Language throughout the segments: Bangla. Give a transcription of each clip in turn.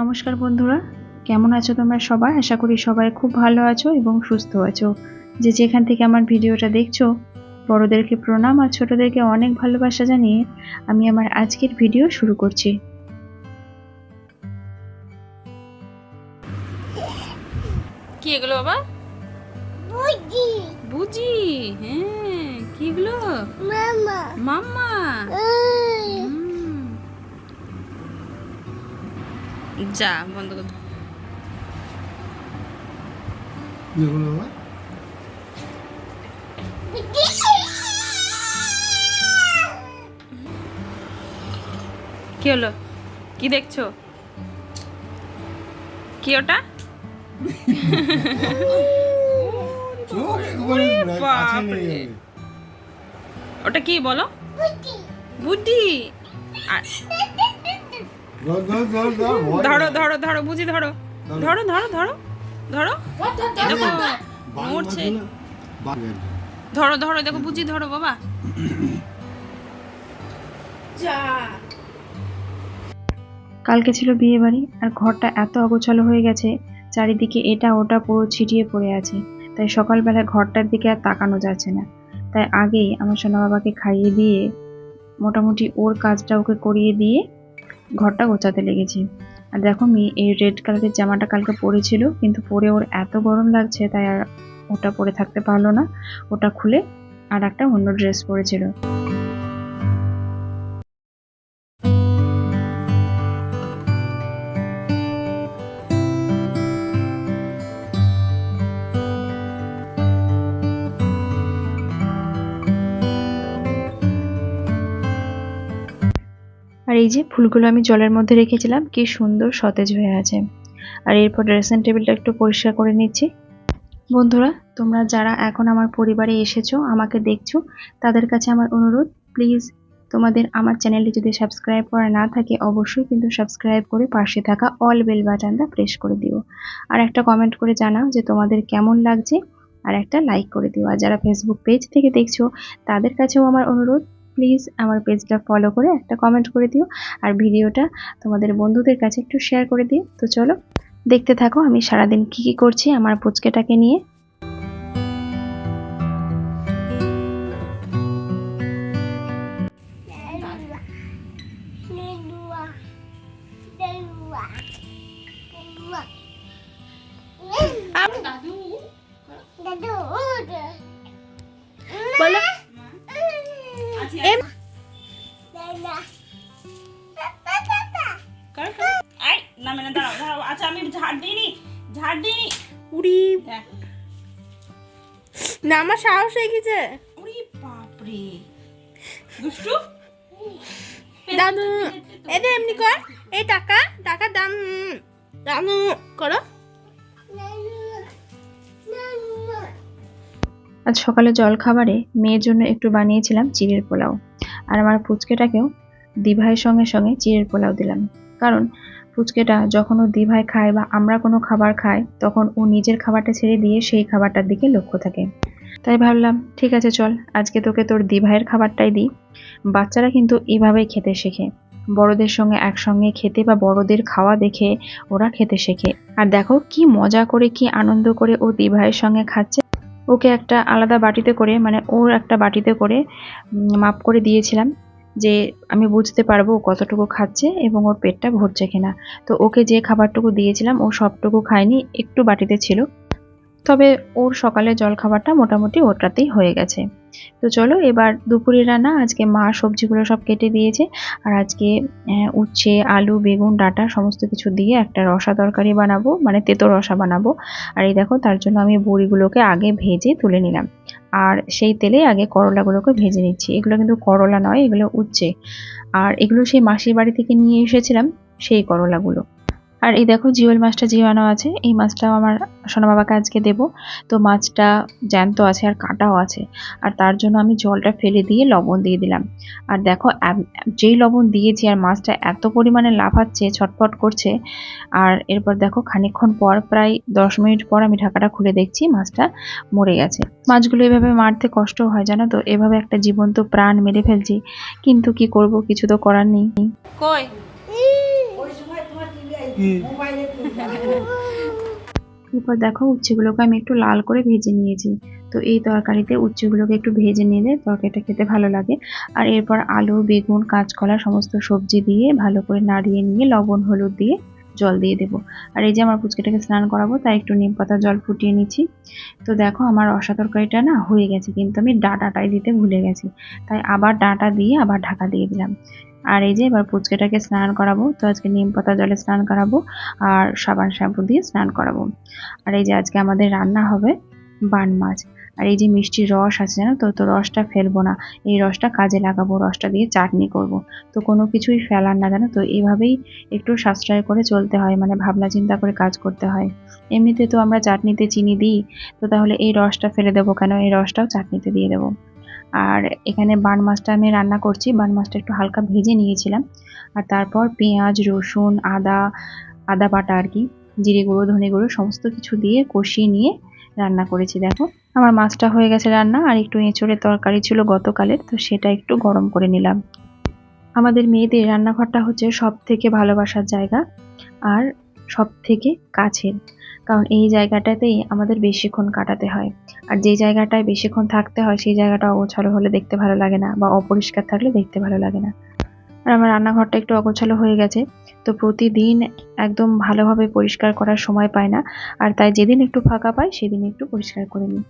নমস্কার বন্ধুরা। কেমন আছো তোমরা সবাই? আশা করি সবাই খুব ভালো আছো এবং সুস্থ আছো। যে যেখান থেকে আমার ভিডিওটা দেখছ বড়োদেরকে প্রণাম আর ছোটদেরকে অনেক ভালোবাসা জানিয়ে আমি আমার আজকের ভিডিও শুরু করছি। কি এগুলো বাবা? বুঝি। বুঝি হ্যাঁ কি এগুলো? মামা মাম্মা ওই হুম। যা বন্ধ কর। কি হলো? কি দেখছ? কি ওটা? ওটা কি বলো? বুদ্ধি। আর- ধর ধর ধর বুঝি ধরো। ধরো। ধরো ধরো ধরো দেখো। মারছে। ধরো ধরো দেখো বুঝি ধরো বাবা। যা। কালকে ছিল বিয়ে বাড়ি আর ঘরটা এত অগোছালো হয়ে গেছে চারিদিকে এটা ওটা পুরো ছিটিয়ে পড়ে আছে। তাই সকালবেলা ঘরটার দিকে আর তাকানো যাচ্ছে না। তাই আগেই আমার সোনা বাবাকে খাইয়ে দিয়ে মোটামুটি ওর কাজটা ওকে করিয়ে দিয়ে ঘরটা গোছাতে লেগেছি। আর দেখো মেয়ে এই রেড কালারের জামাটা কালকে পরেছিল, কিন্তু পরে ওর এত গরম লাগছে, তাই আর ওটা পরে থাকতে পারল না। ওটা খুলে আর একটা অন্য ড্রেস পরেছিল। আর এই যে ফুলগুলো আমি জলের মধ্যে রেখেছিলাম, কি সুন্দর সতেজ হয়ে আছে। আর এরপর ড্রেসিং টেবিলটা একটু পরিষ্কার করে নিচ্ছি। বন্ধুরা, তোমরা যারা এখন আমার পরিবারে এসেছ, আমাকে দেখছ, তাদের কাছে আমার অনুরোধ প্লিজ তোমাদের আমার চ্যানেলটি যদি সাবস্ক্রাইব করা না থাকে, অবশ্যই কিন্তু সাবস্ক্রাইব করে পাশে থাকা অল বেল বাটনটা প্রেস করে দিও। আর একটা কমেন্ট করে জানাও যে তোমাদের কেমন লাগছে, আর একটা লাইক করে দিও। আর যারা ফেসবুক পেজ থেকে দেখছ, তাদের কাছেও আমার অনুরোধ প্লিজ আমার পেজটা ফলো করে একটা কমেন্ট করে দিও আর ভিডিওটা তোমাদের বন্ধুদের কাছে একটু শেয়ার করে দিও। তো চলো দেখতে থাকো আমি সারাদিন কি কি করছি আমার পুচকেটাকে নিয়ে. দাদু বলো। আই না মানে দাঁড়াও দাঁড়াও আচ্ছা আমি ঝাড় দিইনি ঝাড় দিইনি উড়ি। না আমার সাহস হয়ে গেছে। উড়ি বাপরে। দুষ্টু? দাদু এদের এমনি কর। এই টাকা টাকা দাম দাদু করো। আজ সকালে জল খাবারে মেয়ের জন্য একটু বানিয়েছিলাম চিড়ের পোলাও। আর আমার ফুচকেটাকেও দিভাইয়ের সঙ্গে সঙ্গে চিড়ের পোলাও দিলাম। কারণ ফুচকেটা যখন ও দিভাই খায় বা আমরা কোনো খাবার খাই, তখন ও নিজের খাবারটা ছেড়ে দিয়ে সেই খাবারটার দিকে লক্ষ্য থাকে। তাই ভাবলাম, ঠিক আছে চল, আজকে তোকে তোর দিভাইয়ের খাবারটাই দিই। বাচ্চারা কিন্তু এভাবেই খেতে শেখে। বড়দের সঙ্গে একসঙ্গে খেতে বা বড়দের খাওয়া দেখে ওরা খেতে শেখে। আর দেখো কি মজা করে, কি আনন্দ করে ও দিভাইয়ের সঙ্গে খাচ্ছে। ওকে একটা আলাদা বাটিতে করে মানে ওর একটা বাটিতে করে মাপ করে দিয়েছিলাম যে আমি বুঝতে পারব ও কতটুকু খাচ্ছে এবং ওর পেটটা ভরছে কিনা। তো ওকে যে খাবারটুকু দিয়েছিলাম, ও সবটুকু খায়নি, একটু বাটিতে ছিল। তবে ওর সকালে জল খাবারটা মোটামুটি ওটাতেই হয়ে গেছে। তো চলো এবার দুপুরে রান্না, আজকে মা সবজিগুলো সব কেটে দিয়েছে। আর আজকে উচ্ছে, আলু, বেগুন, ডাঁটা সমস্ত কিছু দিয়ে একটা রসা তরকারি বানাবো মানে তেতো রসা বানাবো। আর এই দেখো, তার জন্য আমি বড়িগুলোকে আগে ভেজে তুলে নিলাম। আর সেই তেলে আগে করলাগুলোকে ভেজে নিচ্ছি। এগুলো কিন্তু করলা নয়, এগুলো উচ্ছে। আর এগুলো সেই মাসির বাড়ি থেকে নিয়ে এসেছিলাম, সেই করলাগুলো। আর এই দেখো জিওল মাছটা জিওয়ানো আছে, এই মাছটাও আমার সোনা বাবাকে আজকে দেব। তো মাছটা জ্যান্ত আছে আর কাটাও আছে। আর তার জন্য আমি জলটা ফেলে দিয়ে লবণ দিয়ে দিলাম। আর দেখো যেই লবণ দিয়েছি আর মাছটা এত পরিমাণে লাফাচ্ছে, ছটফট করছে, আর এরপর দেখো খানিকক্ষণ পর, প্রায় দশ মিনিট পর আমি ঢাকাটা খুলে দেখছি মাছটা মরে গেছে। মাছগুলো এভাবে মারতে কষ্ট হয়, জানো তো? এভাবে একটা জীবন্ত প্রাণ মেরে ফেলছি। কিন্তু কি করব? কিছু তো করার নেই। কই ওই সময় তোমার কি এরপর দেখো উচ্ছেগুলোকে আমি একটু লাল করে ভেজে নিয়েছি। তো এই তরকারিতে উচ্ছেগুলোকে একটু ভেজে নিলে তরকারিটা খেতে ভালো লাগে। আর এরপর আলু, বেগুন, কাঁচকলা সমস্ত সবজি দিয়ে ভালো করে নাড়িয়ে নিয়ে লবণ, হলুদ দিয়ে জল দিয়ে দেবো। আর এই যে আমার পুচকেটাকে স্নান করাবো, তাই একটু নিম পাতা জল ফুটিয়ে নিচ্ছি। তো দেখো আমার রসা তরকারিটা না হয়ে গেছে, কিন্তু আমি ডাঁটাটাই দিতে ভুলে গেছি। তাই আবার ডাঁটা দিয়ে আবার ঢাকা দিয়ে দিলাম। আর এই যে এবার পুচকেটাকে স্নান করাবো, তো আজকে নিম পাতা জলে স্নান করাবো আর সাবান শ্যাম্পু দিয়ে স্নান করাবো। আর এই যে আজকে আমাদের রান্না হবে বান মাছ। আর এই যে মিষ্টির রস আছে জানো তো তো রসটা ফেলব না। এই রসটা কাজে লাগাবো, রসটা দিয়ে চাটনি করব। তো কোনো কিছুই ফেলার না জানো তো, এইভাবেই একটু সাশ্রয় করে চলতে হয় মানে ভাবনা চিন্তা করে কাজ করতে হয়। এমনিতে তো আমরা চাটনিতে চিনি দিই, তো তাহলে এই রসটা ফেলে দেবো কেন? এই রসটাও চাটনিতে দিয়ে দেবো। আর এখানে বান মাছটা আমি রান্না করছি। বান মাছটা একটু হালকা ভেজে নিয়েছিলাম। আর তারপর পেঁয়াজ, রসুন, আদা আদা বাটা আর কি, জিরে গুঁড়ো, ধনে গুঁড়ো সমস্ত কিছু দিয়ে কষিয়ে নিয়ে রান্না করেছি। দেখো, আমার মাছটা হয়ে গেছে রান্না। আর একটু এঁচড়ের তরকারি ছিল গতকালের, তো সেটা একটু গরম করে নিলাম। আমাদের মেয়েদের রান্নাঘরটা হচ্ছে সব থেকে ভালোবাসার জায়গা। আর সব থেকে কাছের। কারণ এই জায়গাটাতেই আমাদের বেশিক্ষণ কাটাতে হয়। আর যে জায়গাটায় বেশিক্ষণ থাকতে হয়, সেই জায়গাটা অগোছালো হলে দেখতে ভালো লাগে না বা অপরিষ্কার থাকলে দেখতে ভালো লাগে না। আর আমার রান্নাঘরটা একটু অগোছালো হয়ে গেছে, তো প্রতিদিন একদম ভালোভাবে পরিষ্কার করার সময় পাই না। আর তাই যেদিন একটু ফাঁকা পাই, সেদিন একটু পরিষ্কার করে নিই।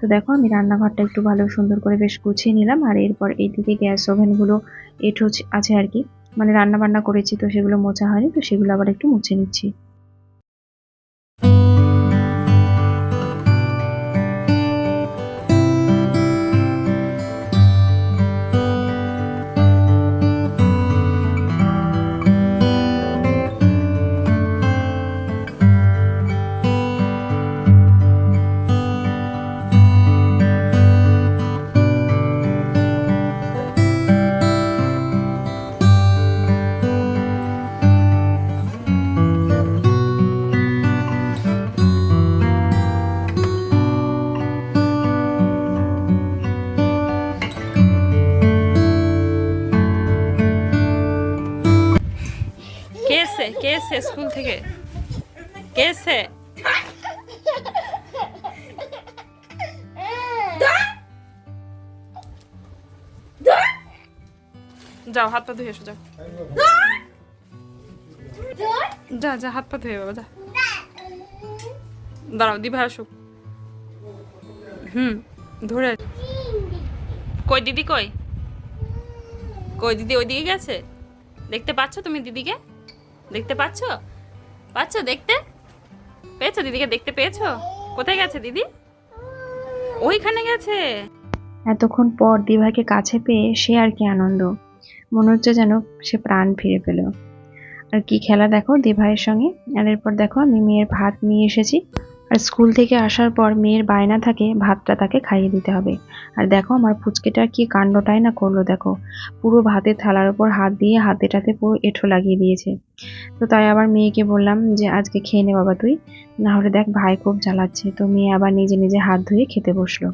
তো দেখো, আমি রান্নাঘরটা একটু ভালো সুন্দর করে বেশ গুছিয়ে নিলাম। আর এরপর এইদিকে গ্যাস ওভেনগুলো এঠো আছে আর কি। মানে রান্না বান্না করেছি তো সেগুলো মোছা হয়নি তো সেগুলো আবার একটু মুছে নিচ্ছি। কে এসছে স্কুল থেকে? কে এসছে? যাও, হাত পা ধুয়ে এসো, যাও। যা যা, হাত পা ধুয়ে বাবা, যা। দাঁড়াও, দিভা আসুক। হুম, ধরে কই, দিদি কই? কই, দিদি ওইদিকে গেছে? দেখতে পাচ্ছ তুমি দিদিকে? দেখতে পাচ্ছ? পাচ্ছ দেখতে? পেয়েছ দিদিকে দেখতে পেয়েছ? কোথায় গেছে দিদি? ওইখানে গেছে। এতক্ষণ পর দিভাকে কাছে পেয়ে সে আর কি আনন্দ। মনে হচ্ছে যেন সে প্রাণ ফিরে পেল। আর কি খেলা দেখো দিভাইয়ের সঙ্গে? আর এরপর দেখো আমি মেয়ের ভাত নিয়ে এসেছি। আর স্কুল থেকে আসার পর মেয়ের বায়না থাকে, ভাতটা তাকে খাইয়ে দিতে হবে। আর দেখো আমার ফুচকেটা কি কাণ্ডটাই না করল, দেখো। পুরো ভাতের থালার ওপর হাত দিয়ে হাতেটাতে পুরো এঁঠো লাগিয়ে দিয়েছে। তো তাই আবার মেয়েকে বললাম যে, আজকে খেয়ে নে বাবা তুই। না হলে দেখ ভাই খুব জ্বালাচ্ছে। তো মেয়ে আবার নিজে নিজে হাত ধুয়ে খেতে বসল।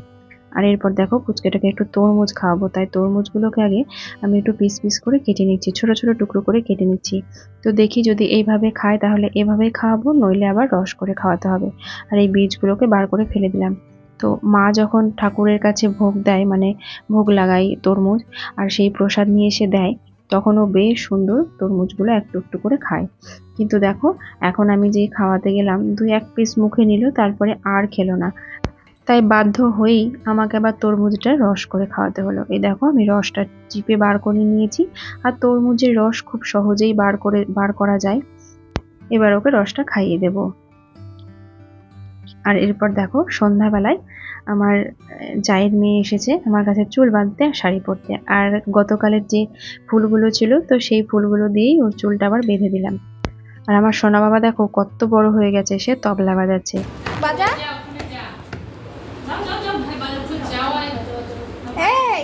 আর এরপর দেখো পুচকেটাকে একটু তরমুজ খাওয়াবো। তাই তরমুজগুলোকে আগে আমি একটু পিস পিস করে কেটে নিচ্ছি, ছোট ছোট টুকরো করে কেটে নিচ্ছি। তো দেখি যদি এইভাবে খায় তাহলে এভাবেই খাওয়াবো, নইলে আবার রস করে খাওয়াতে হবে। আর এই বীজগুলোকে বার করে ফেলে দিলাম। তো মা যখন ঠাকুরের কাছে ভোগ দেয় মানে ভোগ লাগাই তরমুজ আর সেই প্রসাদ নিয়ে এসে দেয় তখনও বেশ সুন্দর তরমুজগুলো একটু একটু করে খায়। কিন্তু দেখো, এখন আমি যে খাওয়াতে গেলাম, দুই এক পিস মুখে নিল, তারপরে আর খেলো না। তাই বাধ্য হয়েই আমাকে আবার তরমুজটা রস করে খাওয়াতে হলো। এই দেখো, আমি রসটা চিপে বার করে নিয়েছি। আর তরমুজের রস খুব সহজেই বার করে, বার করা যায়। এবার ওকে রসটা খাইয়ে দেব। আর এরপর দেখো, সন্ধ্যাবেলায় আমার জায়ের মেয়ে এসেছে আমার কাছে চুল বাঁধতে শাড়ি পরতে। আর গতকালের যে ফুলগুলো ছিল, তো সেই ফুলগুলো দিয়েই ওর চুলটা আবার বেঁধে দিলাম। আর আমার সোনা বাবা দেখো কত বড় হয়ে গেছে, সে তবলা বাজাচ্ছে। বাজা এই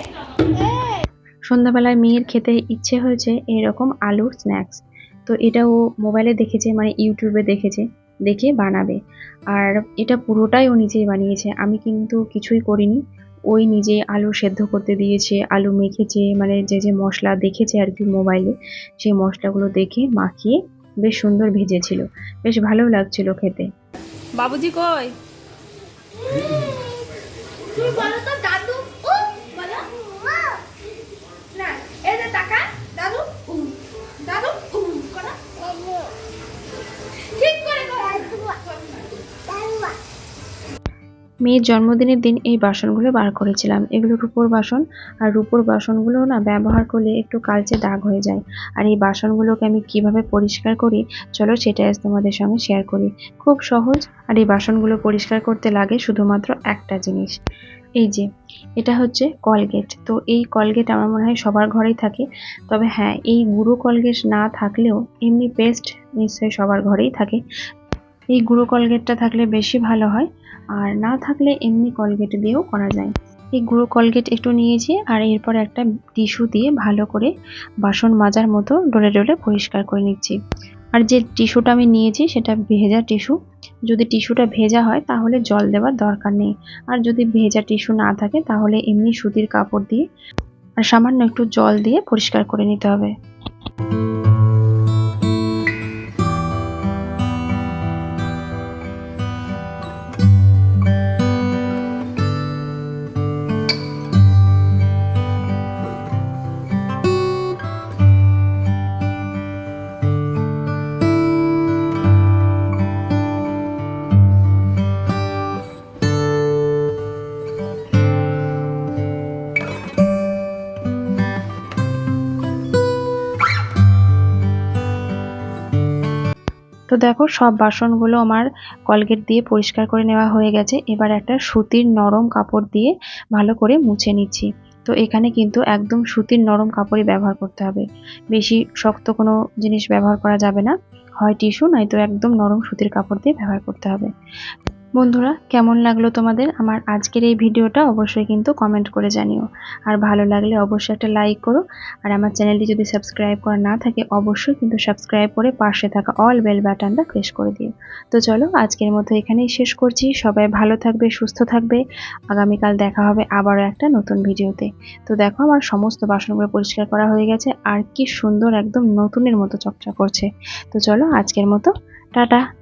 এই সন্ধ্যাবেলায় মেয়ের খেতে ইচ্ছে হয়েছে এরকম আলুর স্ন্যাক্স তো এটা ও মোবাইলে দেখেছে মানে ইউটিউবে দেখেছে দেখে বানাবে। আর এটা পুরোটাই ও নিজেই বানিয়েছে। আমি কিন্তু কিছুই করিনি। ওই নিজে আলু সেদ্ধ করতে দিয়েছে আলু মেখেছে মানে যে যে মশলা দেখেছে আর কি মোবাইলে সেই মশলাগুলো দেখে মাখিয়ে বেশ সুন্দর ভেজেছিল। বেশ ভালো লাগছিল খেতে। বাবুজি কই? মেয়ের জন্মদিনের দিন এই বাসনগুলো বার করেছিলাম। এগুলো রূপোর বাসন, আর রূপোর বাসনগুলো না ব্যবহার করলে একটু কালচে দাগ হয়ে যায়। আর এই বাসনগুলোকে আমি কীভাবে পরিষ্কার করি, চলো সেটা আজ তোমাদের সঙ্গে শেয়ার করি। খুব সহজ, আর এই বাসনগুলো পরিষ্কার করতে লাগে শুধুমাত্র একটা জিনিস। এই যে, এটা হচ্ছে কলগেট। তো এই কলগেট আমার মনে হয় সবার ঘরেই থাকে। তবে হ্যাঁ এই গুঁড়ো কলগেট না থাকলেও এমনি পেস্ট নিশ্চয়ই সবার ঘরেই থাকে। এই গুঁড়ো কলগেটটা থাকলে বেশি ভালো হয়, আর না থাকলে এমনি কলগেট দিয়েও করা যায়। এই গুঁড়ো কলগেট একটু নিয়েছি, আর এরপর একটা টিস্যু দিয়ে ভালো করে বাসন মাজার মতো ডলে ডলে পরিষ্কার করে নিচ্ছি। আর যে টিস্যুটা আমি নিয়েছি সেটা ভেজা টিস্যু। যদি টিস্যুটা ভেজা হয় তাহলে জল দেওয়ার দরকার নেই। আর যদি ভেজা টিস্যু না থাকে তাহলে এমনি সুতির কাপড় দিয়ে আর সামান্য একটু জল দিয়ে পরিষ্কার করে নিতে হবে। তো দেখো, সব বাসনগুলো আমার কলগেট দিয়ে পরিষ্কার করে নেওয়া হয়ে গেছে। এবার একটা সুতির নরম কাপড় দিয়ে ভালো করে মুছে নিচ্ছি। তো এখানে কিন্তু একদম সুতির নরম কাপড়ই ব্যবহার করতে হবে। বেশি শক্ত কোনো জিনিস ব্যবহার করা যাবে না। হয় টিস্যু, নয়তো একদম নরম সুতির কাপড় দিয়ে ব্যবহার করতে হবে। বন্ধুরা, কেমন লাগল তোমাদের আমার আজকের এই ভিডিওটা? অবশ্যই কিন্তু কমেন্ট করে জানিও। আর ভালো লাগলে অবশ্যই একটা লাইক করো। আর আমার চ্যানেলটি যদি সাবস্ক্রাইব করা না থাকে, অবশ্যই কিন্তু সাবস্ক্রাইব করে পাশে থাকা অল বেল বাটনটা প্রেস করে দিও। তো চলো, আজকের মতো এখানেই শেষ করছি। সবাই ভালো থাকবে, সুস্থ থাকবে। আগামীকাল দেখা হবে আবারও একটা নতুন ভিডিওতে। তো দেখো, আমার সমস্ত বাসনগুলো পরিষ্কার করা হয়ে গেছে। আর কি সুন্দর একদম নতুনের মতো চকচক করছে। তো চলো, আজকের মতো, টাটা।